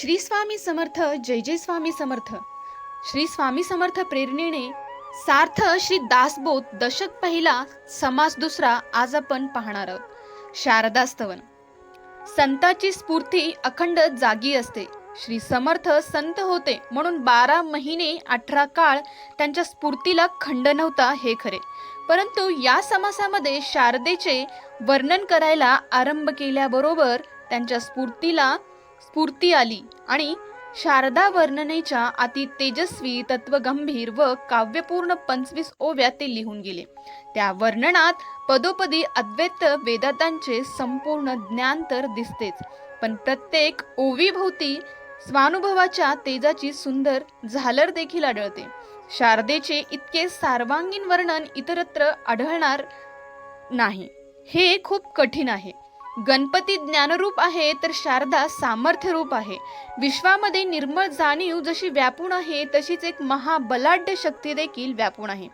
श्री स्वामी समर्थ जय जय स्वामी समर्थ. श्री स्वामी समर्थ प्रेरणेने सार्थ श्री दासबोध दशक पहिला समास दुसरा आज आपण पाहणार आहोत. शारदा स्तवन. संताची स्फूर्ती अखंड जागी असते. श्री समर्थ संत होते म्हणून बारा महिने अठरा काळ त्यांच्या स्फूर्तीला खंड नव्हता हे खरे. परंतु या समासामध्ये शारदेचे वर्णन करायला आरंभ केल्याबरोबर त्यांच्या स्फूर्तीला स्फूर्ती आली आणि शारदा वर्णनेच्या अति तेजस्वी तत्वगंभीर व काव्यपूर्ण पंचवीस ओव्या ते लिहून गेले. त्या वर्णनात पदोपदी अद्वैत वेदांतांचे संपूर्ण ज्ञान तर दिसतेच पण प्रत्येक ओवीभोवती स्वानुभवाच्या तेजाची सुंदर झालर देखील आढळते. शारदेचे इतके सार्वांगीण वर्णन इतरत्र आढळणार नाही हे खूप कठीण आहे. गणपती ज्ञानरूप आहे तर शारदा सामर्थ्य रूप आहे. विश्वामध्ये निर्मळ जाणीव जशी व्यापून आहे तशीच एक महाबलाढ्य शक्ती देखील व्यापून आहे.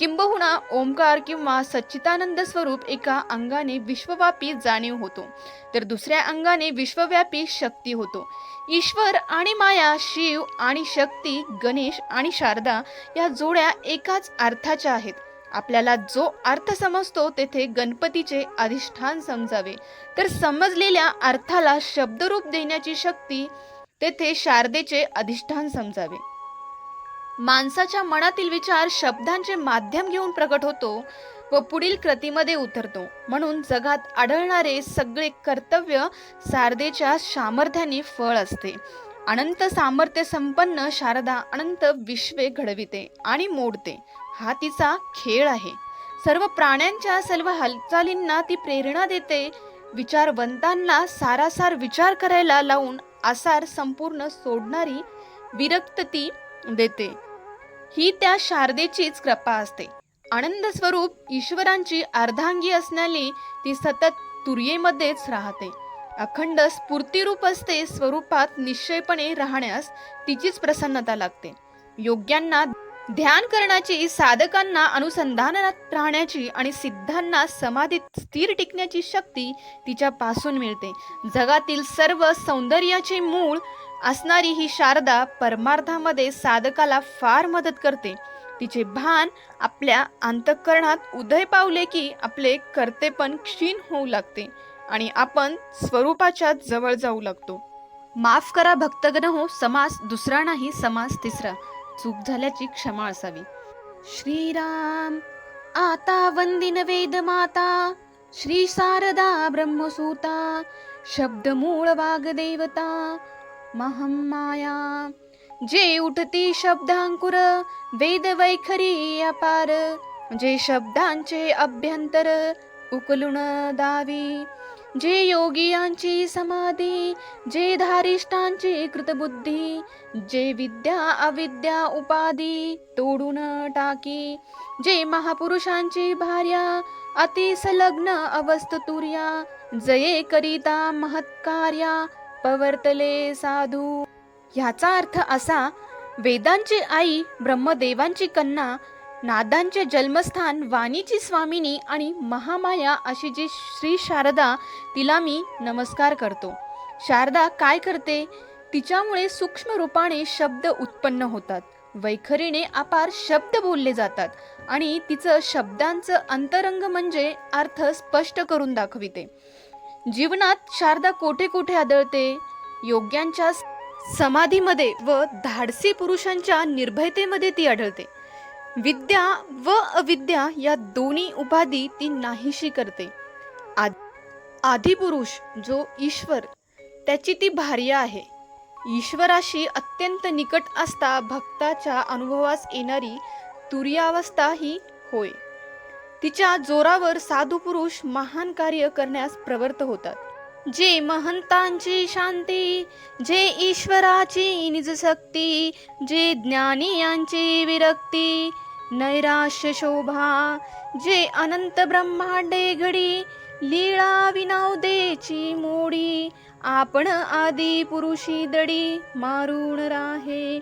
किंबहुना ओंकार किंवा सच्चितानंद स्वरूप एका अंगाने विश्वव्यापी जाणीव होतो तर दुसऱ्या अंगाने विश्वव्यापी शक्ती होतो. ईश्वर आणि माया शिव आणि शक्ती गणेश आणि शारदा या जोड्या एकाच अर्थाच्या आहेत. आपल्याला जो अर्थ समजतो तेथे गणपतीचे अधिष्ठान समजावे. तर समजलेल्या अर्थाला शब्दरूप देण्याची शक्ती तेथे शारदेचे अधिष्ठान समजावे. माणसाच्या मनातील विचार शब्दांचे माध्यम घेऊन प्रकट होतो व पुढील कृतीमध्ये उतरतो. म्हणून जगात आढळणारे सगळे कर्तव्य शारदेच्या सामर्थ्याने फळ असते. अनंत सामर्थ्य संपन्न शारदा अनंत विश्वे घडविते आणि मोडते. हा तिचा खेळ आहे. सर्व प्राण्यांच्या सर्व हालचालींना ती प्रेरणा देते. विचारवंतांना सारासार विचार करायला लावून आसार संपूर्ण सोडणारी विरक्त ती देते. ही त्या शारदेचीच कृपा असते. आनंद स्वरूप ईश्वरांची अर्धांगी असणारी ती सतत तुर्येमध्येच राहते. अखंड स्फूर्तिरूप असते स्वरूपात निश्चयपणे राहण्यास तिचीच प्रसन्नता लागते. योग्यांना ध्यान करण्याची साधकांना अनुसंधानात राहण्याची आणि सिद्धांना समाधीत स्थिर टिकण्याची शक्ती तिच्यापासून मिळते. जगातील सर्व सौंदर्याचे मूळ असणारी ही शारदा परमार्थामध्ये साधकाला फार मदत करते. तिचे भान आपल्या अंतःकरणात उदय पावले की आपले कर्तेपण क्षीण होऊ लागते आणि आपण स्वरूपाच्या जवळ जाऊ लागतो. माफ करा भक्तगण हो समास दुसरा नाही समास तिसरा. चूक झाल्याची क्षमा असावी. श्रीराम आता वंदिन वेद माता श्री शारदा ब्रह्मसूता शब्द मूळ वागदेवता महामाया जे उठती शब्दांकुर वेद वैखरी अपार जे शब्दांचे अभ्यंतर उकलुण दावी. जे योगियांची समाधी जे धारिष्ठांची कृतबुद्धी जे विद्या अविद्या उपाधी तोडून टाकी जे महापुरुषांची भार्या अति संलग्न अवस्थतुर्या जये करिता महत्कार्या पवर्तले साधू. ह्याचा अर्थ असा वेदांची आई ब्रह्मदेवांची कन्या नादांचे जन्मस्थान वाणीची स्वामिनी आणि महामाया अशी जी श्री शारदा तिला मी नमस्कार करतो. शारदा काय करते? तिच्यामुळे सूक्ष्म रूपाने शब्द उत्पन्न होतात. वैखरीने अपार शब्द बोलले जातात आणि तिचं शब्दांचं अंतरंग म्हणजे अर्थ स्पष्ट करून दाखविते. जीवनात शारदा कोठे कोठे आदळते? योग्यांच्या समाधीमध्ये व धाडसी पुरुषांच्या निर्भयतेमध्ये ती आढळते. विद्या व अविद्या या दोन्ही उपाधी ती नाहीशी करते. आदिपुरुष जो ईश्वर त्याची ती भार्य आहे. ईश्वराशी अत्यंत निकट असता भक्ताच्या अनुभवास येणारी तुर्यावस्था ही होय. तिच्या जोरावर साधू पुरुष महान कार्य करण्यास प्रवृत्त होतात. जे महंतांची शांती जे ईश्वराची निज शक्ती जे ज्ञानी यांची विरक्ती नैराश्य शोभा जे अनंत ब्रह्मांडे घडी लीळा विनावदेची मोडी आपण आदी पुरुषी दडी मारून राहे.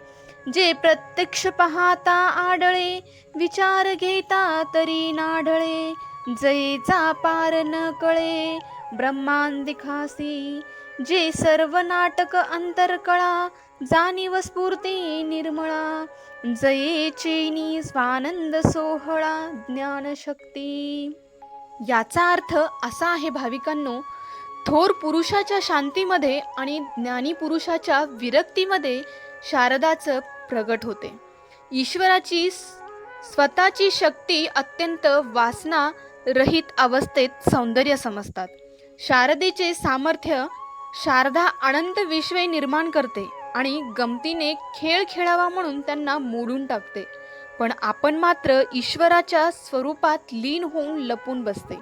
जे प्रत्यक्ष पाहता आडळे विचार घेता तरी नाढळे जयेचा पार न कळे ब्रह्मांदिखासी जे सर्व नाटक अंतरकळा जाणीव स्फूर्ती निर्मळा जये चेनी स्वानंद सोहळा ज्ञानशक्ती. याचा अर्थ असा आहे भाविकांनो थोर पुरुषाच्या शांतीमध्ये आणि ज्ञानी पुरुषाच्या विरक्तीमध्ये शारदाचं प्रगट होते. ईश्वराची स्वतःची शक्ती अत्यंत वासना रहित अवस्थेत सौंदर्य समजतात. शारदेचे सामर्थ्य शारदा अनंत विश्वे निर्माण करते आणि गमतीने खेळ खेळावा म्हणून त्यांना मोडून टाकते. पण आपण मात्र ईश्वराच्या स्वरूपात लीन होऊन लपून बसते.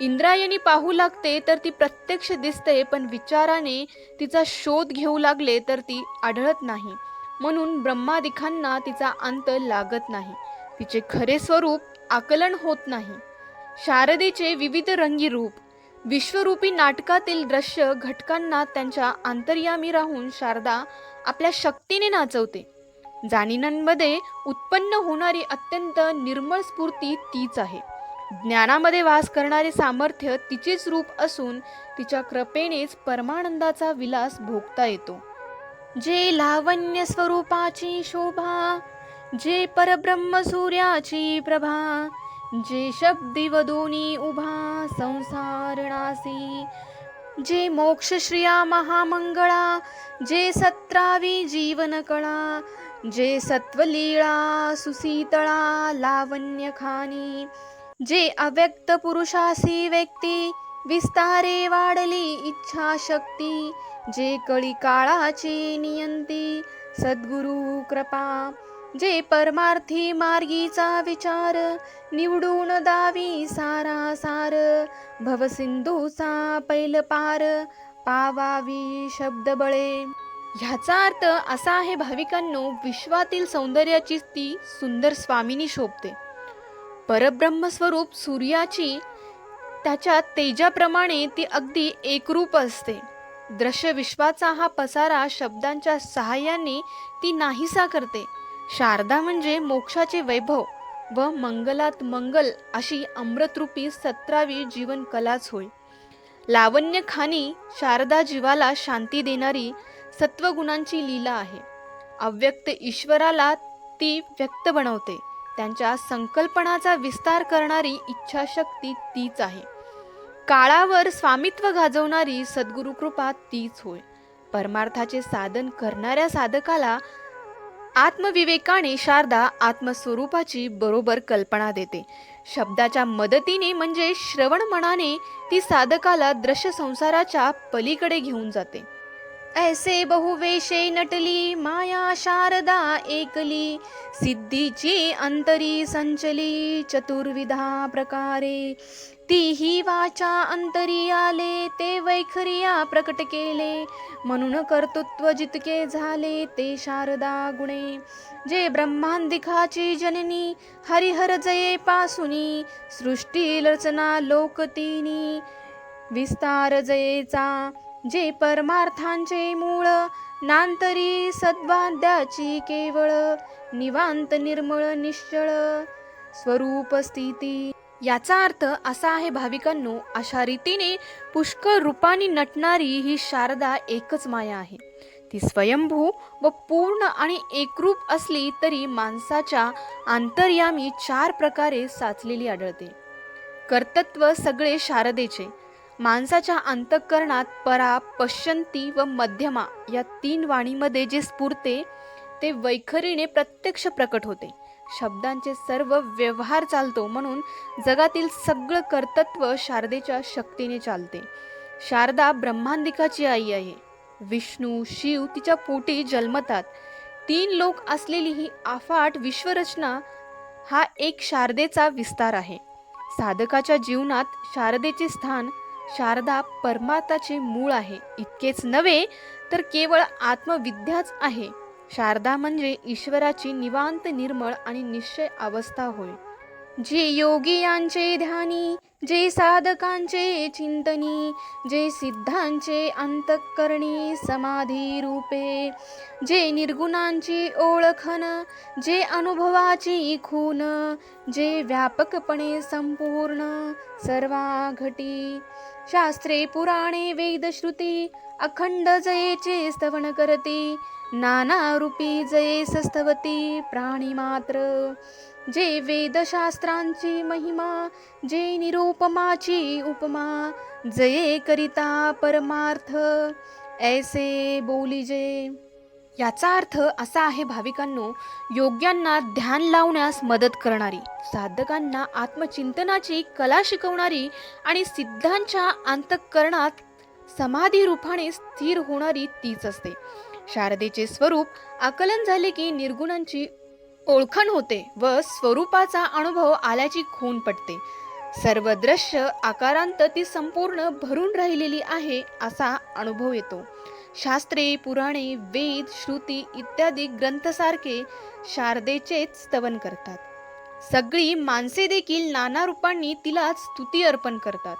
इंद्रायणी पाहू लागते तर ती प्रत्यक्ष दिसते पण विचाराने तिचा शोध घेऊ लागले तर ती आढळत नाही. म्हणून ब्रह्मादिखांना तिचा अंत लागत नाही. तिचे खरे स्वरूप आकलन होत नाही. शारदेचे विविध रंगी रूप विश्वरूपी नाटकातील दृश्य घटकांना त्यांच्या अंतर्यामी राहून शारदा आपल्या शक्तीने नाचवते. जाणिनांमध्ये उत्पन्न होणारी अत्यंत निर्मळ स्फूर्ती तीच आहे. ज्ञानामध्ये वास करणारे सामर्थ्य तिचेच रूप असून तिच्या कृपेनेच परमानंदाचा विलास भोगता येतो. जे लावण्य स्वरूपाची शोभा जे परब्रह्म सूर्याची प्रभा जे शब्दिवदोनी उभा संसारणासी। जे मोक्षश्रिया महामंगळा जे सत्रावी जीवन कळा जे सत्वलीळा सुसीतळा लावण्य खानी जे अव्यक्त पुरुषासी व्यक्ती विस्तारे वाढली इच्छा शक्ती जे कळी काळाची नियंती सद्गुरु कृपा जे परमार्थी मार्गीचा विचार निवडून दावी सारा सार भवसिंधूचा पैल पार पावावी शब्द बळे ह्याचा अर्थ असा आहे भाविकांनो विश्वातील सौंदर्याची ती सुंदर स्वामिनी शोभते. परब्रह्मस्वरूप सूर्याची त्याच्या तेजाप्रमाणे ती अगदी एकरूप असते. दृश्य विश्वाचा हा पसारा शब्दांच्या सहाय्याने ती नाहीसा करते. शारदा म्हणजे मोक्षाचे वैभव व मंगलात मंगल अशी अमृतरूपी सतरावी जीवन कलाच होय. लावण्य खानी शारदा जीवाला शांती देणारी सत्वगुणांची लीला आहे. अव्यक्त ईश्वराला ती व्यक्त बनवते. त्यांच्या संकल्पनाचा विस्तार करणारी इच्छाशक्ती तीच आहे. काळावर स्वामित्व गाजवणारी सद्गुरुकृपा तीच होय. परमार्थाचे साधन करणाऱ्या साधकाला आत्मविवेकाने शारदा आत्मस्वरूपाची बरोबर कल्पना देते. शब्दाच्या मदतीने म्हणजे श्रवण मनाने ती साधकाला दृश्य संसाराच्या पलीकडे घेऊन जाते. ऐसे बहुवेशे नटली माया शारदा एकली सिद्धीची अंतरी संचली चतुर्विधा प्रकारे. तीही वाचा अंतरी आले ते वैखरिया प्रकट केले. म्हणून कर्तृत्व जितके झाले ते शारदा गुणे. जे ब्रह्मांदिकाची जननी हरिहर जये पासुनी सृष्टी रचना लोकतिनी. विस्तार जयेचा जे परमार्थांचे मूळ नांतरी सद्वाद्याची केवळ निवांत निर्मळ निश्चळ स्वरूप स्थिती. याचा अर्थ असा आहे भाविकांनो अशा रीतीने पुष्कळ रूपाने नटणारी ही शारदा एकच माया आहे. ती स्वयंभू व पूर्ण आणि एकरूप असली तरी माणसाच्या आंतर्यामी चार प्रकारे साचलेली आढळते. कर्तत्व सगळे शारदेचे माणसाच्या अंतःकरणात परा पश्यंती व मध्यमा या तीन वाणीमध्ये जे स्फुरते ते वैखरीने प्रत्यक्ष प्रकट होते. शब्दांचे सर्व व्यवहार चालतो म्हणून जगातील सगळं कर्तत्व शारदेच्या शक्तीने चालते. शारदा ब्रह्मांदिकाची आई आहे. विष्णू शिव तिच्या पोटी जन्मतात. तीन लोक असलेली ही आफाट विश्वरचना हा एक शारदेचा विस्तार आहे. साधकाच्या जीवनात शारदेचे स्थान शारदा परमात्माचे मूळ आहे. इतकेच नव्हे तर केवळ आत्मविद्याच आहे. शारदा म्हणजे ईश्वराची निवांत निर्मळ आणि निश्चय अवस्था होय. जे योगियांचे ध्यानी जे साधकांचे चिंतनी जे सिद्धांचे अंतकरणी समाधी रूपे जे निर्गुणांची ओळखन जे अनुभवाची खून जे व्यापकपणे संपूर्ण सर्वा घटी शास्त्रे पुराणे वेदश्रुती अखंड जयेचे स्तवन करती नाना रूपी जये सस्तवती प्राणी मात्र. जे वेदशास्त्रांची महिमा जे निरुपमाची उपमा जये करिता परमार्थ ऐसे बोलिजे याचा अर्थ असा आहे भाविकांनो योग्यांना ध्यान लावण्यास मदत करणारी साधकांना आत्मचिंतनाची कला शिकवणारी आणि सिद्धांच्या अंतःकरणात समाधी रूपाने स्थिर होणारी तीच असते. शारदेचे स्वरूप आकलन झाले की निर्गुणांची ओळखण होते व स्वरूपाचा अनुभव आल्याची खून पटते. सर्व दृश्य आकारांत ती संपूर्ण भरून राहिलेली आहे असा अनुभव येतो. शास्त्रे पुराणे वेद श्रुती इत्यादी ग्रंथसारखे शारदेचेच स्तवन करतात. सगळी माणसे देखील नाना रूपांनी तिला स्तुती अर्पण करतात.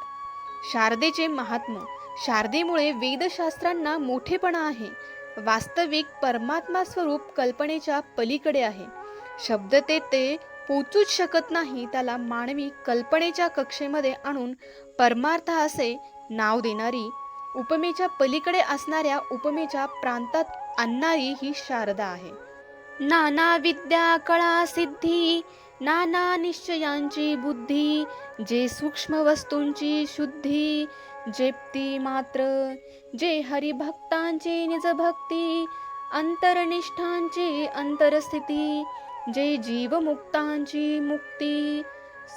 शारदेचे महात्म शारदेमुळे वेदशास्त्रांना मोठेपणा आहे. वास्तविक परमात्मा स्वरूप कल्पनेच्या पलीकडे आहे. शब्द ते ते पोचूच शकत नाही त्याला मानवी कल्पनेच्या कक्षेमध्ये आणून परमार्थ असे नाव देणारी उपमेच्या पलीकडे असणाऱ्या उपमेच्या प्रांतात आणणारी ही शारदा आहे. नाना विद्या कळा सिद्धी नाना निश्चयांची बुद्धी जे सूक्ष्म वस्तूंची शुद्धी जेप्ती मात्र जे हरिभक्तांची निजभक्ती अंतरनिष्ठांची अंतरस्थिती जे जीवमुक्तांची मुक्ती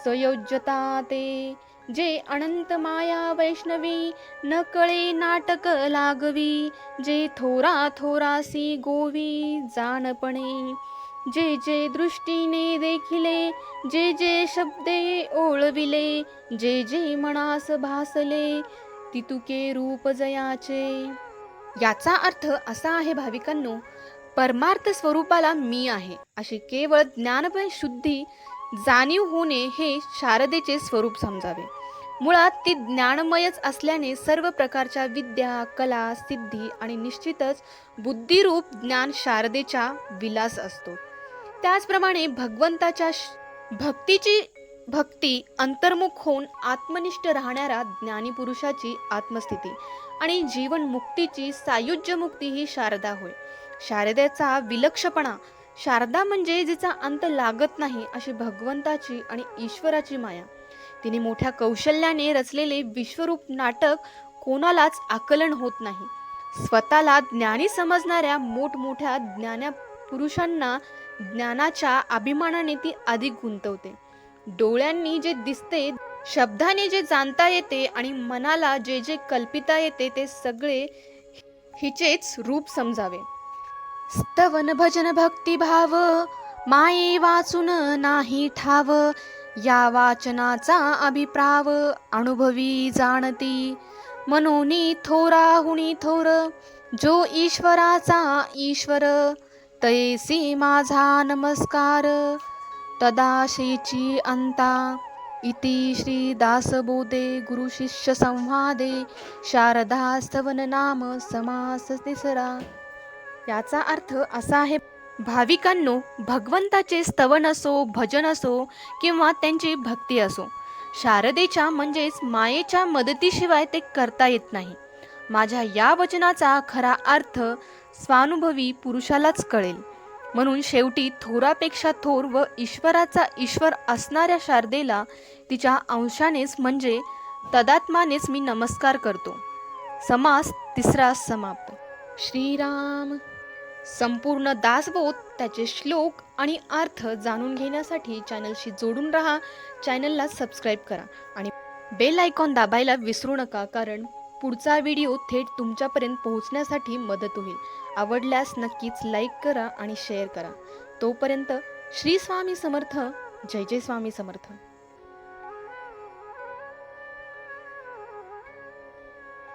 संयोज्यता ते जे अनंत माया वैष्णवी न कळे नाटक लागवी जे थोरा थोरासी गोवी जाणपणे. जे जे दृष्टीने देखिले जे जे शब्दे ओळविले जे जे मनास भासले तितुके रूप जयाचे. याचा अर्थ असा आहे भाविकांनो परमार्थ स्वरूपाला मी आहे अशी केवळ ज्ञानमय शुद्धी जाणीव होणे हे शारदेचे स्वरूप समजावे. मुळात ती ज्ञानमयच असल्याने सर्व प्रकारच्या विद्या कला सिद्धी आणि निश्चितच बुद्धिरूप ज्ञान शारदेचा विलास असतो. त्याचप्रमाणे भगवंताच्या भक्तीची भक्ती अंतर्मुख होऊन आत्मनिष्ठ राहणाऱ्या ज्ञानीपुरुषाची आत्मस्थिती आणि जीवन मुक्तीची सायुज्य मुक्ती ही शारदा होय. शारदेचा विलक्षपणा शारदा म्हणजे जिचा अंत लागत नाही अशी भगवंताची आणि ईश्वराची माया. तिने मोठ्या कौशल्याने रचलेले विश्वरूप नाटक कोणालाच आकलन होत नाही. स्वतःला ज्ञानी समजणाऱ्या मोठमोठ्या ज्ञाना पुरुषांना ज्ञानाच्या अभिमानाने ती अधिक गुंतवते. डोळ्यांनी जे दिसते शब्दाने जे जाणता येते आणि मनाला जे जे कल्पिता येते ते सगळे हिचेच रूप समजावे. स्तवन भजन भक्तिभाव माये वाचून नाही ठाव या वाचनाचा अभिप्राव अनुभवी जाणती. मनोनी थोरा हुणी थोर जो ईश्वराचा ईश्वर तैसी माझा नमस्कार. तदाशीची अंता इति श्री दासबोधे गुरुशिष्य संवादे शारदा स्तवन नाम समास तिसरा. याचा अर्थ असा आहे भाविकांनो भगवंताचे स्तवन असो भजन असो किंवा त्यांची भक्ती असो शारदेच्या म्हणजेच मायेच्या मदतीशिवाय ते करता येत नाही. माझ्या या वचनाचा खरा अर्थ स्वानुभवी पुरुषालाच कळेल. म्हणून शेवटी थोरापेक्षा थोर व ईश्वराचा ईश्वर असणाऱ्या शारदेला तिच्या अंशानेच म्हणजे तदात्मानेच मी नमस्कार करतो. समास तिसरा समाप्त. श्रीराम. संपूर्ण दासबोध त्याचे श्लोक आणि अर्थ जाणून घेण्यासाठी चॅनलशी जोडून राहा. चॅनलला सबस्क्राईब करा आणि बेल आयकॉन दाबायला विसरू नका कारण पुढचा व्हिडिओ थेट तुमच्यापर्यंत पोहोचण्यासाठी मदत होईल. आवडल्यास नक्कीच लाईक करा आणि शेअर करा. तोपर्यंत श्री स्वामी समर्थ. जय जय स्वामी समर्थ.